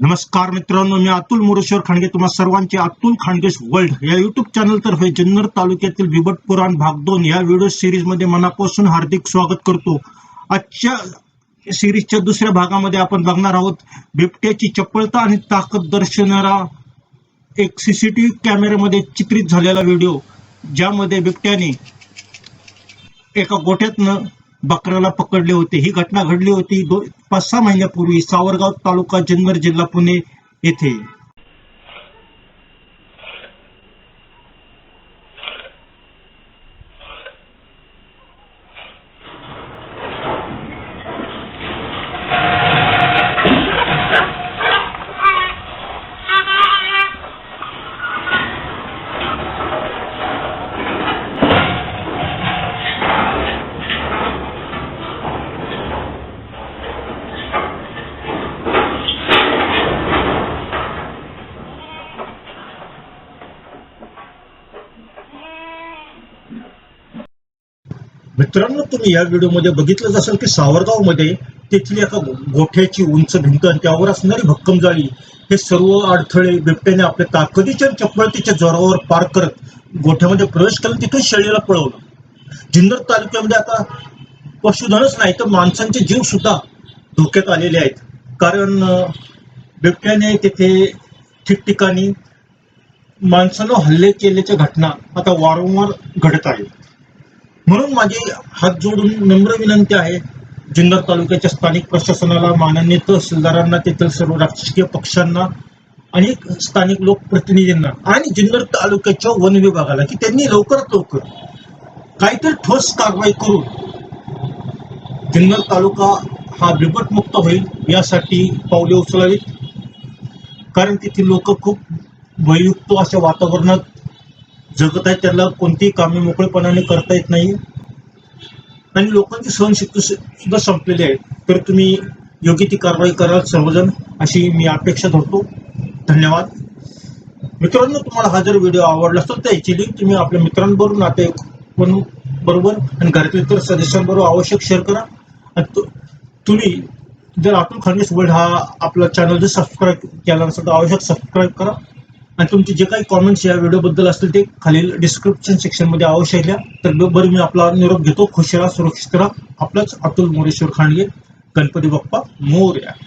नमस्कार मित्रांनो मी अतुल मुरेश्वर खांडगे. तुम्हा सर्वांचे अतुल खांडगेश वर्ल्ड. या युट्यूब चॅनलतर्फे जुन्नर तालुक्यातील बिबट पुराण भाग दोन या व्हिडिओ सिरीजमध्ये मनापासून हार्दिक स्वागत करतो. आजच्या सिरीजच्या दुसऱ्या भागामध्ये आपण बघणार आहोत बिबट्याची चपळता आणि ताकद दर्शवणारा एक सीसीटीव्ही कॅमेऱ्यामध्ये चित्रित झालेला व्हिडिओ ज्यामध्ये बिबट्याने एका गोठ्यातनं बकऱ्याला पकडले होते. ही घटना घडली होती दोन पाच सहा महिन्यापूर्वी सावरगाव तालुका जुन्नर जिल्हा पुणे येथे. मित्रांनो तुम्ही या व्हिडिओमध्ये बघितलंच असेल की सावरगावमध्ये तिथली एका गोठ्याची उंच भिंत आणि त्यावर असणारी भक्कम जाळी हे सर्व अडथळे बिबट्याने आपल्या ताकदीच्या चपळतीच्या जोरावर पार करत गोठ्यामध्ये प्रवेश केला तिथून शेळीला पळवलं. जुन्नर तालुक्यामध्ये आता पशुधनच नाही तर माणसांचे जीव सुद्धा धोक्यात आलेले आहेत. कारण बिबट्याने तिथे ठिकठिकाणी माणसानं हल्ले केल्याच्या घटना आता वारंवार घडत आहेत. म्हणून माझी हात जोडून नम्र विनंती आहे जुन्नर तालुक्याच्या स्थानिक प्रशासनाला माननीय तहसीलदारांना तेथील सर्व राजकीय पक्षांना आणि स्थानिक लोकप्रतिनिधींना आणि जुन्नर तालुक्याच्या वन विभागाला की त्यांनी लवकरात लवकर काहीतरी ठोस कारवाई करून जुन्नर तालुका हा बिबटमुक्त होईल यासाठी पावले उचलावीत. कारण तिथे लोक खूप भययुक्त अशा वातावरणात जगत आहेत त्याला कोणतीही कामे मोकळेपणाने करता येत नाही. आणि लोकांची सहनशक्ती सुद्धा संपलेली आहे. तर तुम्ही योग्य ती कारवाई कराल सर्वजण अशी मी अपेक्षा धरतो. धन्यवाद. मित्रांनो तुम्हाला हा जर व्हिडिओ आवडला असेल तर याची लिंक तुम्ही आपल्या मित्रांबरोबर नाते बरोबर आणि घरातील इतर सदस्यांबरोबर आवश्यक शेअर करा. आणि तुम्ही जर अतुल खानगेस वर्ल्ड हा आपला चॅनल जर सबस्क्राईब केला नसेल तर आवश्यक सबस्क्राईब करा. आणि तुमचे जे काही कॉमेंट्स या व्हिडिओबद्दल असतील ते खालील डिस्क्रिप्शन सेक्शनमध्ये अवश्य द्या तर बरं मी आपला निरोप घेतो. खुश राहा सुरक्षित राहा. आपलाच अतुल मोरेश्वर खांडगे गणपती बाप्पा मोर्या.